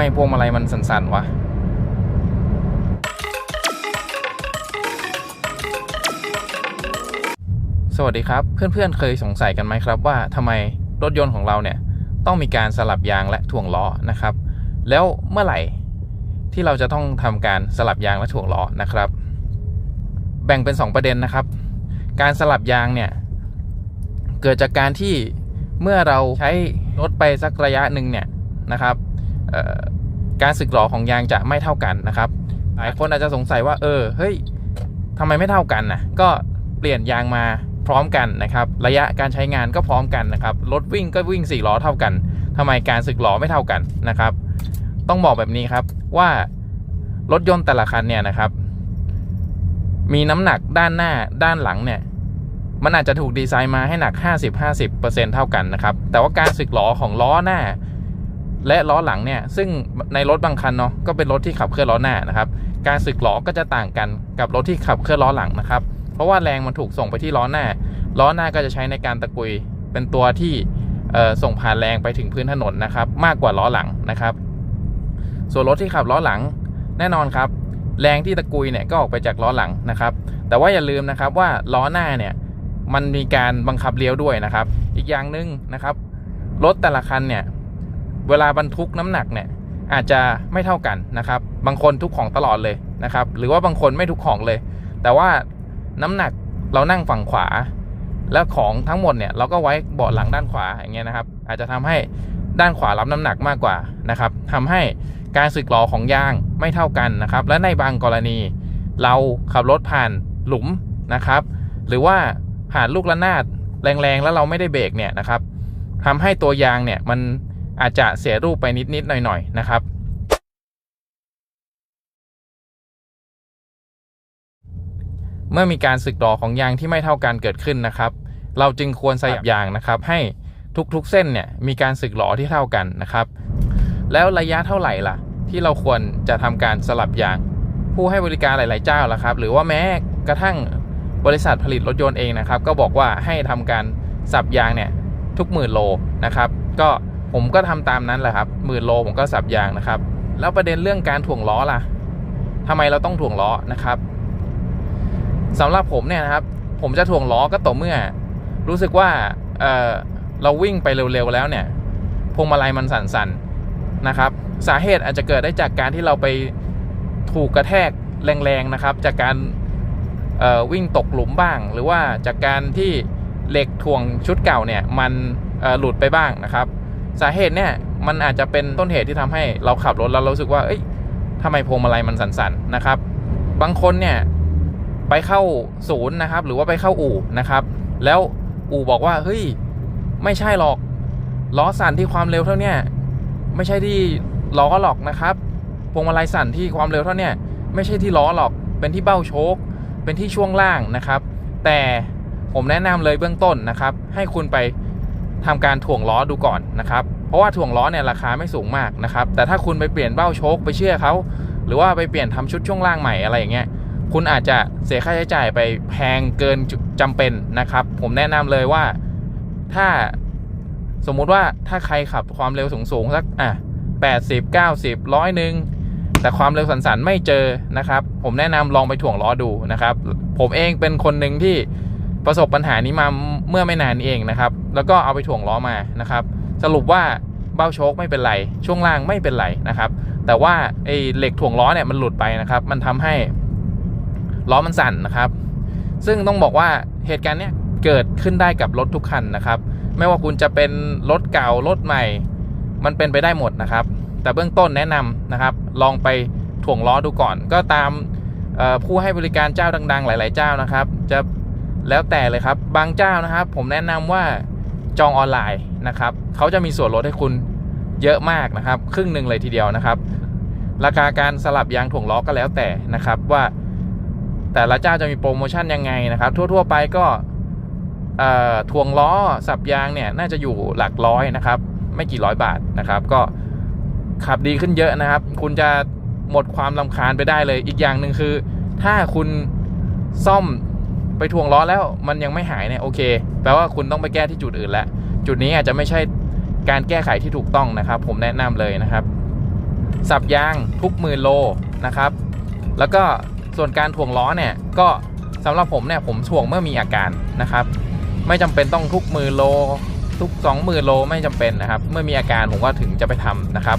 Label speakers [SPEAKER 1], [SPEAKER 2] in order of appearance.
[SPEAKER 1] ไมพวงมาลัยมันสั่นๆวะสวัสดีครับ เพื่อนๆ เคยสงสัยกันไหมครับว่าทำไมรถยนต์ของเราเนี่ยต้องมีการสลับยางและถ่วงล้อนะครับ แล้วเมื่อไหร่ที่เราจะต้องทำการสลับยางและถ่วงล้อนะครับ แบ่งเป็น 2 ประเด็นนะครับ การสลับยางเนี่ยเกิดจากการที่เมื่อเราใช้รถไปสักระยะหนึ่งเนี่ยนะครับ การสึกหรอของยางจะไม่เท่ากันนะครับ หลายคนอาจจะสงสัยว่า เออ เฮ้ยทำไมไม่เท่ากันนะก็เปลี่ยนยางมาพร้อมกันนะครับ ระยะการใช้งานก็พร้อมกันนะครับ รถวิ่งก็วิ่ง4ล้อเท่ากันทำไมการสึกหรอไม่เท่ากันนะครับ ต้องบอกแบบนี้ครับว่ารถยนต์แต่ละคันเนี่ยนะครับ มีน้ำหนักด้านหน้าด้านหลังเนี่ยมันอาจจะถูกดีไซน์มาให้หนัก 50-50%เท่ากันนะครับ แต่ว่าการสึกหลอของล้อหน้า และล้อหลังเนี่ยซึ่งในรถบางคันเนาะก็เป็นรถที่ขับเคลื่อนล้อหน้านะครับการสึกหลอก็จะต่างกันกับรถที่ขับเคลื่อนล้อหลังนะครับ เพราะว่าแรงมันถูกส่งไปที่ล้อหน้า ล้อหน้าก็จะใช้ในการตะกุยเป็นตัวที่ส่งผ่านแรงไปถึงพื้นถนนนะครับ มากกว่าล้อหลังนะครับ ส่วนรถที่ขับล้อหลังแน่นอนครับ แรงที่ตะกุยเนี่ยก็ออกไปจากล้อหลังนะครับ แต่ว่าอย่าลืมนะครับว่าล้อหน้าเนี่ยมันมีการบังคับเลี้ยวด้วยนะครับ อีกอย่างหนึ่งนะครับรถแต่ละคันเนี่ย เวลาบรรทุกน้ำหนักเนี่ยอาจจะไม่เท่ากันนะครับ บางคนทุกของตลอดเลยนะครับ หรือว่าบางคนไม่ทุกของเลย แต่ว่าน้ำหนักเรานั่งฝั่งขวา แล้วของทั้งหมดเนี่ยเราก็ไว้เบาะหลังด้านขวาอย่างเงี้ยนะครับ อาจจะทำให้ด้านขวารับน้ำหนักมากกว่านะครับทำให้การสึกหรอของยางไม่เท่ากันนะครับ และในบางกรณี เราขับรถผ่านหลุมนะครับ หรือว่าผ่านลูกระนาดแรงๆ แล้วเราไม่ได้เบรกเนี่ยนะครับทำให้ตัวยางเนี่ยมัน อาจจะเสียรูปไปนิดๆหน่อยๆนะครับ เมื่อมีการสึกหรอของยางที่ไม่เท่ากันเกิดขึ้นนะครับ เราจึงควรสยับยางนะครับ ให้ทุกๆเส้นเนี่ยมีการสึกหรอที่เท่ากันนะครับ แล้วระยะเท่าไหร่ล่ะ ที่เราควรจะทำการสลับยาง ผู้ให้บริการหลาย ๆ เจ้าละครับ หรือว่าแม้กระทั่งบริษัทผลิตรถยนต์เองนะครับ ก็บอกว่าให้ทำการสับยางเนี่ยทุกหมื่นโลนะครับ ก็ ผมก็ทำตามนั้นแหละครับหมื่นโลผมก็สับยางนะครับ แล้วประเด็นเรื่องการถ่วงล้อล่ะทำไมเราต้องถ่วงล้อนะครับสำหรับผมเนี่ยนะครับ ผมจะถ่วงล้อก็ต่อเมื่อ รู้สึกว่าเออเราวิ่งไปเร็วๆแล้วเนี่ยพวงมาลัยมันสั่นๆนะครับ สาเหตุอาจจะเกิดได้จากการที่เราไปถูกกระแทกแรงๆนะครับ จากการวิ่งตกหลุมบ้าง หรือว่าจากการที่เหล็กถ่วงชุดเก่าเนี่ยมันหลุดไปบ้างนะครับ สาเหตุเนี่ยมันอาจจะเป็นต้นเหตุที่ทำให้เราขับรถแล้วเราสึกว่า เอ้ยทำไมพวงมาลัยมันสั่นๆนะครับ บางคนเนี่ยไปเข้าศูนย์นะครับ หรือว่าไปเข้าอู่นะครับ แล้วอู่บอกว่าเฮ้ยไม่ใช่หรอกล้อสั่นที่ความเร็วเท่าเนี้ยไม่ใช่ที่ล้อหรอกนะครับพวงมาลัยสั่นที่ความเร็วเท่าเนี้ยไม่ใช่ที่ล้อหรอก เป็นที่เบ้าโชคเป็นที่ช่วงล่างนะครับ แต่ผมแนะนำเลยเบื้องต้นนะครับ ให้คุณไป ทำการถ่วงล้อดูก่อนนะครับ เพราะว่าถ่วงล้อเนี่ยราคาไม่สูงมากนะครับ แต่ถ้าคุณไปเปลี่ยนเบ้าโชคไปเชื่อเขาหรือว่าไปเปลี่ยนทำชุดช่วงล่างใหม่อะไรอย่างเงี้ยคุณอาจจะเสียค่าใช้จ่ายไปแพงเกินจำเป็นนะครับ ผมแนะนำเลยว่าถ้าสมมุติว่าถ้าใครขับความเร็วสูงๆสักอะ80 90ร้อยหนึ่งแต่ความเร็วสันๆไม่เจอนะครับ ผมแนะนำลองไปถ่วงล้อดูนะครับ ผมเองเป็นคนหนึ่งที่ประสบปัญหานี้มาเมื่อไม่นานเองนะครับ แล้วก็เอาไปถ่วงล้อมานะครับ สรุปว่าเบ้าโชคไม่เป็นไร ช่วงล่างไม่เป็นไรนะครับ แต่ว่าไอ้เหล็กถ่วงล้อเนี่ยมันหลุดไปนะครับ มันทำให้ล้อมันสั่นนะครับ ซึ่งต้องบอกว่าเหตุการณ์เนี้ยเกิดขึ้นได้กับรถทุกคันนะครับ ไม่ว่าคุณจะเป็นรถเก่ารถใหม่ มันเป็นไปได้หมดนะครับ แต่เบื้องต้นแนะนำนะครับ ลองไปถ่วงล้อดูก่อน ก็ตามผู้ให้บริการเจ้าดัง ๆ หลาย ๆ เจ้านะครับ จะแล้วแต่เลยครับ บางเจ้านะครับ ผมแนะนำว่า จองออนไลน์นะครับเขาจะมีส่วนลดให้คุณเยอะมากนะครับ ครึ่งหนึ่งเลยทีเดียวนะครับ ราคาการสลับยางถ่วงล้อก็แล้วแต่นะครับว่าแต่ละเจ้าจะมีโปรโมชั่นยังไงนะครับ ทั่วๆไปก็เอ่อทวงล้อสับยางเนี่ยน่าจะอยู่หลักร้อยนะครับ ไม่กี่ร้อยบาทนะครับ ก็ขับดีขึ้นเยอะนะครับ คุณจะหมดความลำคาญไปได้เลย อีกอย่างหนึ่งคือ ถ้าคุณซ่อม ไปทวงล้อแล้วมันยังไม่หายเนี่ยโอเค แปลว่าคุณต้องไปแก้ที่จุดอื่นล้วจุดนี้อาจจะไม่ใช่การแก้ไขที่ถูกต้องนะครับ ผมแนะนำเลยนะครับ สับยางทุกหมื่นโลนะครับ แล้วก็ส่วนการถ่วงล้อเนี่ยก็สำหรับผมเนี่ยผมถ่วงเมื่อมีอาการนะครับ ไม่จำเป็นต้องทุกหมื่นโลทุก 2 0,000โลไม่จำเป็นนะครับ เมื่อมีอาการผมก็ถึงจะไปทำนะครับ